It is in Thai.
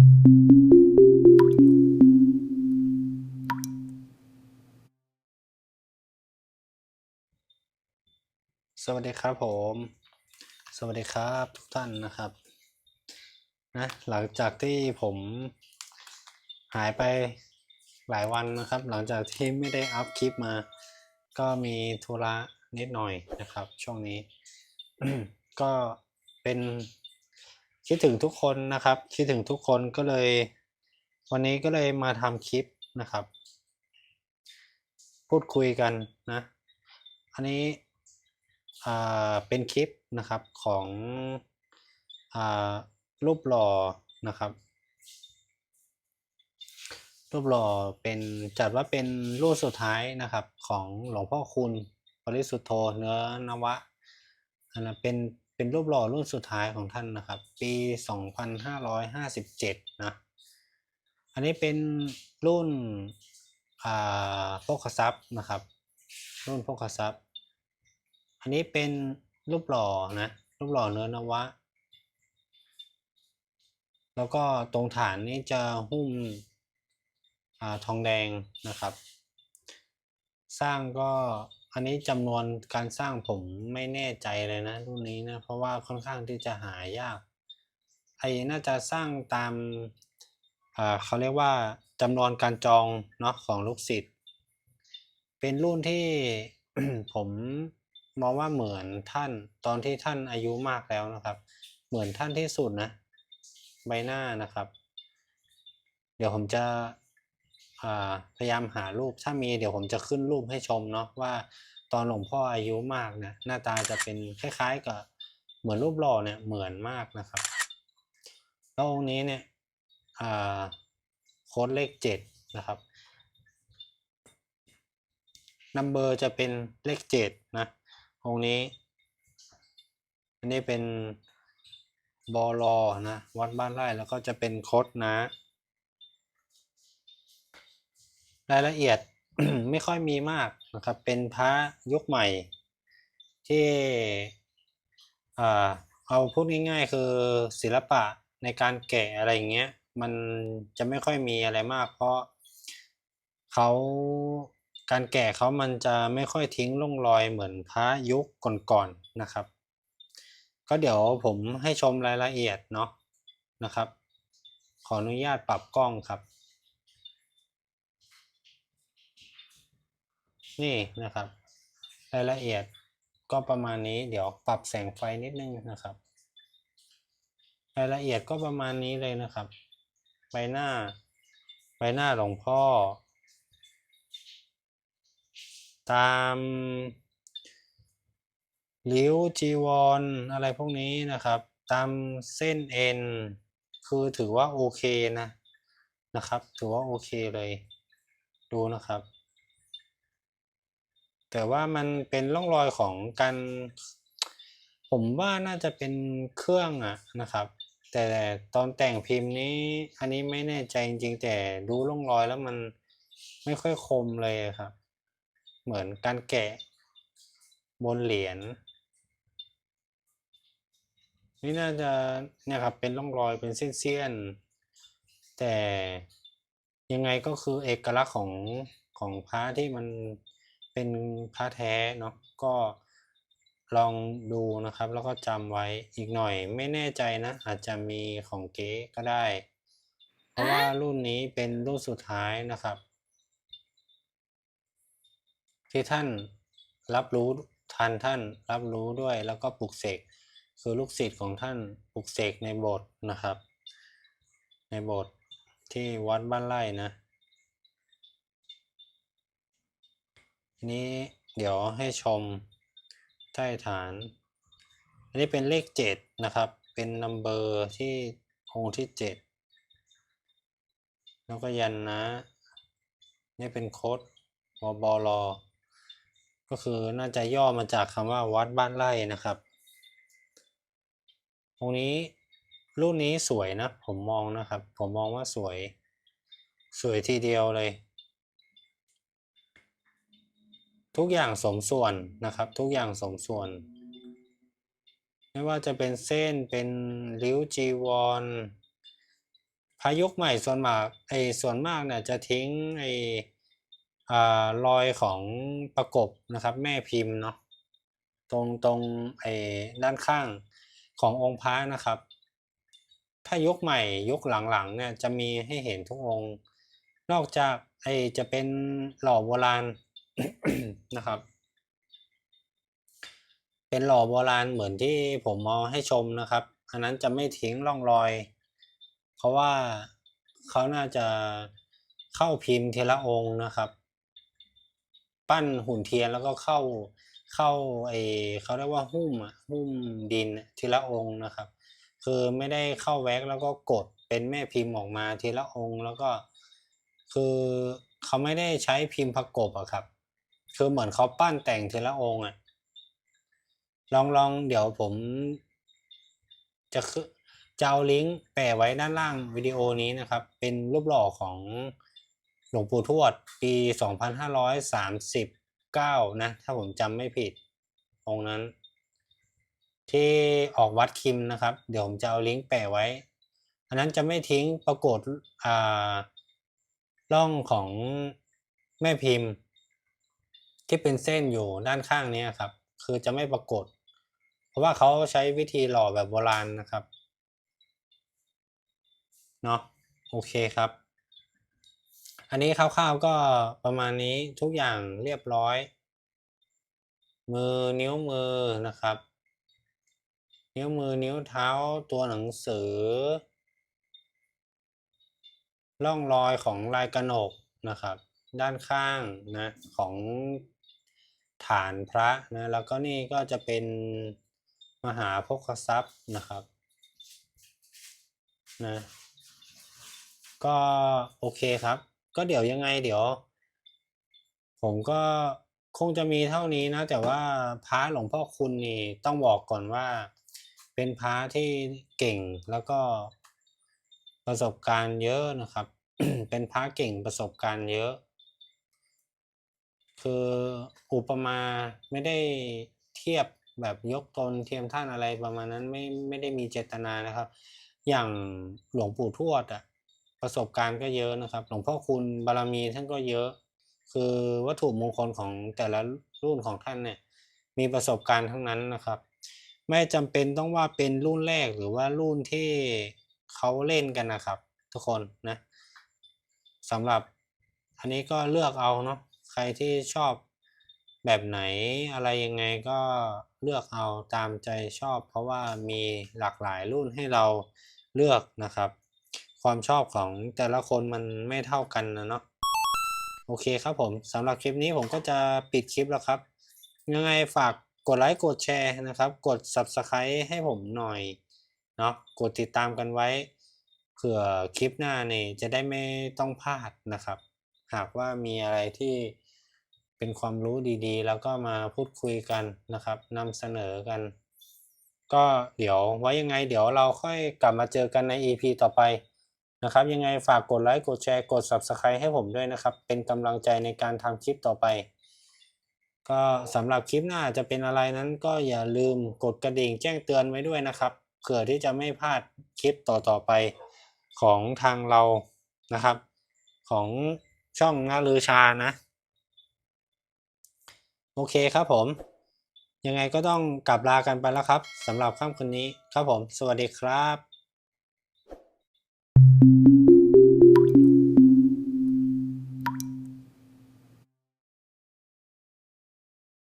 สวัสดีครับผม สวัสดีครับทุกท่านนะครับนะหลังจากที่ผมหายไปหลายวันนะครับ หลังจากที่ไม่ได้อัพคลิปมา ก็มีธุระนิดหน่อยนะครับ ช่วงนี้ ก็เป็น คิดถึงทุกคนนะครับ คิดถึงทุกคนก็เลย วันนี้ก็เลยมาทำคลิปนะครับ พูดคุยกันนะ อันนี้เป็นคลิปนะครับของอรูปหล่อนะครับ รูปหล่อเป็นจัดว่าเป็นรูปสุดท้ายนะครับของหลวงพ่อคุณปริสุทธโธเนื้อนวะอันนั้นเป็น เป็นรูปหล่อรุ่นสุดท้ายของท่านนะครับ ปี 2557 นะ อันนี้เป็นรุ่นอ่าโภคทรัพย์นะครับ รุ่นโภคทรัพย์ อันนี้เป็นรูปหล่อนะ รูปหล่อเนื้อนวะ แล้วก็ตรงฐานนี้จะหุ้มอาทองแดงนะครับ สร้างก็ อันนี้จำนวนการสร้างผมไม่แน่ใจเลยนะรุ่นนี้นะ เพราะว่าค่อนข้างที่จะหายาก ไอ้น่าจะสร้างตามเขาเรียกว่าจำนวนการจองเนาะของลูกศิษย์เป็นรุ่นที่ผมมองว่าเหมือนท่านตอนที่ท่านอายุมากแล้วนะครับ เหมือนท่านที่สุดนะ ใบหน้านะครับ เดี๋ยวผมจะ พยายามหารูปถ้ามีเดี๋ยวผมจะขึ้นรูปให้ชมเนาะว่าตอนหลวงพ่ออายุมากนี่ยหน้าตาจะเป็นคล้าย ๆ กับเหมือนรูปหล่อเนี่ยเหมือนมากนะครับแล้วองค์นี้เนี่ยโค้ดเลขเจ็ดนะครับนัมเบอร์จะเป็นเลขเจ็ดนะองค์นี้อันนี้เป็นบอลอนะวัดบ้านไร่แล้วก็จะเป็นโคดนะ รายละเอียด ไม่ค่อยมีมากนะครับ เป็นพระยุคใหม่ ที่เอาพูดง่ายๆ คือศิลปะในการแกะอะไรอย่างเงี้ย มันจะไม่ค่อยมีอะไรมาก เพราะเขาการแกะเขามันจะไม่ค่อยทิ้งร่องรอยเหมือนพระยุคก่อนๆนะครับ ก็เดี๋ยวผมให้ชมรายละเอียดเนาะนะครับ ขออนุญาตปรับกล้องครับ นี่นะครับ รายละเอียดก็ประมาณนี้เดี๋ยวปรับแสงไฟนิดนึงนะครับ รายละเอียดก็ประมาณนี้เลยนะครับ ใบหน้า ใบหน้าหลวงพ่อ ตามริ้วจีวรออะไรพวกนี้นะครับ ตามเส้นเอ็นคือถือว่าโอเคนะนะครับ ถือว่าโอเคเลย ดูนะครับ แต่ว่ามันเป็นร่องรอยของการผมว่าน่าจะเป็นเครื่องอะนะครับ แต่ตอนแต่งพิมพ์นี้อันนี้ไม่แน่ใจจริงๆแต่ดูร่องรอยแล้วมันไม่ค่อยคมเลยครับ เหมือนการแกะบนเหรียญนี่น่าจะเนี่ยครับเป็นร่องรอยเป็นเส้นๆแต่ยังไงก็คือเอกลักษณ์ของของพระที่มัน เป็นพระแท้เนาะก็ลองดูนะครับ แล้วก็จำไว้อีกหน่อยไม่แน่ใจนะ อาจจะมีของเก๊ก็ได้ เพราะว่ารุ่นนี้เป็นรุ่นสุดท้ายนะครับ ที่ท่านรับรู้ทันท่านรับรู้ด้วยแล้วก็ปลุกเสกคือลูกศิษย์ของท่านปลุกเสกในโบสถ์นะครับ ในโบสถ์ที่วัดบ้านไร่นะ นี้เดี๋ยวให้ชมใต้ฐาน อันนี้เป็นเลขเจ็ดนะครับ เป็นนัมเบอร์ที่องค์ที่เจ็ดแล้วก็ยันนะ นี่เป็นโค้ดวบลก็คือน่าจะย่อมาจากคำว่าวัดบ้านไร่นะครับ ตรงนี้รุ่นนี้สวยนะ ผมมองนะครับ ผมมองว่าสวย สวยทีเดียวเลย ทุกอย่างสมส่วนนะครับ ทุกอย่างสมส่วน ไม่ว่าจะเป็นเส้นเป็นริ้วจีวรพายุคใหม่ส่วนมากไอ้ส่วนมากเนี่ยจะทิ้งไอ้อ่ารอยของประกบนะครับ แม่พิมพ์เนาะตรงตรงไอ้ด้านข้างขององค์พระนะครับ ถ้ายุคใหม่ยุคหลังๆเนี่ยจะมีให้เห็นทุกองค์ นอกจากไอ้จะเป็นหล่อโบราณ นะครับ เป็นหล่อโบราณเหมือนที่ผมเอาให้ชมนะครับ อันนั้นจะไม่ทิ้งร่องรอย เพราะว่าเขาน่าจะเข้าพิมพ์ทีละองค์นะครับ ปั้นหุ่นเทียนแล้วก็เข้าเข้าไอเขาเรียกว่าหุ้มอะหุ้มดินทีละองค์นะครับ คือไม่ได้เข้าแว็กแล้วก็กดเป็นแม่พิมพ์ออกมาทีละองค์แล้วก็คือเขาไม่ได้ใช้พิมพ์ประกบอะครับ คือเหมือนเขาปั้นแต่งทีละองค์อะลองลองเดี๋ยวผม จะคือจะเอาลิงก์แปะไว้ด้านล่างวิดีโอนี้นะครับ เป็นรูปหล่อของหลวงปู่ทวด ปี 2539 นะ ถ้าผมจำไม่ผิดองค์นั้น ที่ออกวัดคิมนะครับ เดี๋ยวผมจะเอาลิงก์แปะไว้ อันนั้นจะไม่ทิ้งปรากฏอ่าร่องของแม่พิมพ์ ที่เป็นเส้นอยู่ด้านข้างนี้ครับ คือจะไม่ปรากฏ เพราะว่าเขาใช้วิธีหล่อแบบโบราณนะครับเนาะโอเคครับ อันนี้คร่าวๆก็ประมาณนี้ทุกอย่างเรียบร้อย มือนิ้วมือนะครับ นิ้วมือนิ้วเท้าตัวหนังสือ ร่องรอยของลายกระหนกนะครับ ด้านข้างนะของ ฐานพระนะแล้วก็นี่ก็จะเป็นมหาพกทรัพย์นะครับนะก็โอเคครับ ก็เดี๋ยวยังไงเดี๋ยว ผมก็คงจะมีเท่านี้นะ แต่ว่าพระหลวงพ่อคุณนี่ต้องบอกก่อนว่า เป็นพระที่เก่งแล้วก็ประสบการณ์เยอะนะครับ เป็นพระเก่งประสบการณ์เยอะ คืออุปมาไม่ได้เทียบแบบยกตนเทียมท่านอะไรประมาณนั้นไม่ไม่ได้มีเจตนานะครับ อย่างหลวงปู่ทวดอะประสบการณ์ก็เยอะนะครับ หลวงพ่อคุณบารมีท่านก็เยอะ คือวัตถุมงคลของแต่ละรุ่นของท่านเนี่ยมีประสบการณ์ทั้งนั้นนะครับ ไม่จำเป็นต้องว่าเป็นรุ่นแรกหรือว่ารุ่นที่เขาเล่นกันนะครับ ทุกคนนะสำหรับอันนี้ก็เลือกเอาเนาะ รที่ชอบแบบไหนอะไรยังไงก็เลือกเอาตามใจชอบ เพราะว่ามีหลากหลายรุ่นให้เราเลือกนะครับ ความชอบของแต่ละคนมันไม่เท่ากันนะเนาะโอเคครับผมสำหรับคลิปนี้ผมก็จะปิดคลิปแล้วครับ ยังไงฝากกดไลค์กดแชร์นะครับ กด Subscribe ให้ผมหน่อยเนาะกดติดตามกันไว้เผื่อคลิปหน้านี่จะได้ไม่ต้องพลาดนะครับ หากว่ามีอะไรที่ เป็นความรู้ดีๆ แล้วก็มาพูดคุยกันนะครับนำเสนอกัน ก็เดี๋ยวไว้ยังไงเดี๋ยวเราค่อยกลับมาเจอกันใน EP ต่อไปนะครับ ยังไงฝากกดไลค์กดแชร์กด Subscribe ให้ผมด้วยนะครับ เป็นกำลังใจในการทำคลิปต่อไป ก็สำหรับคลิปหน้าจะเป็นอะไรนั้นก็อย่าลืมกดกระดิ่งแจ้งเตือนไว้ด้วยนะครับเผื่อที่จะไม่พลาดคลิปต่อๆไปของทางเรานะครับ ของช่องนาลือชานะ โอเคครับผม ยังไงก็ต้องกลับลากันไปแล้วครับสำหรับค่ำคืนนี้ครับผม สวัสดีครับ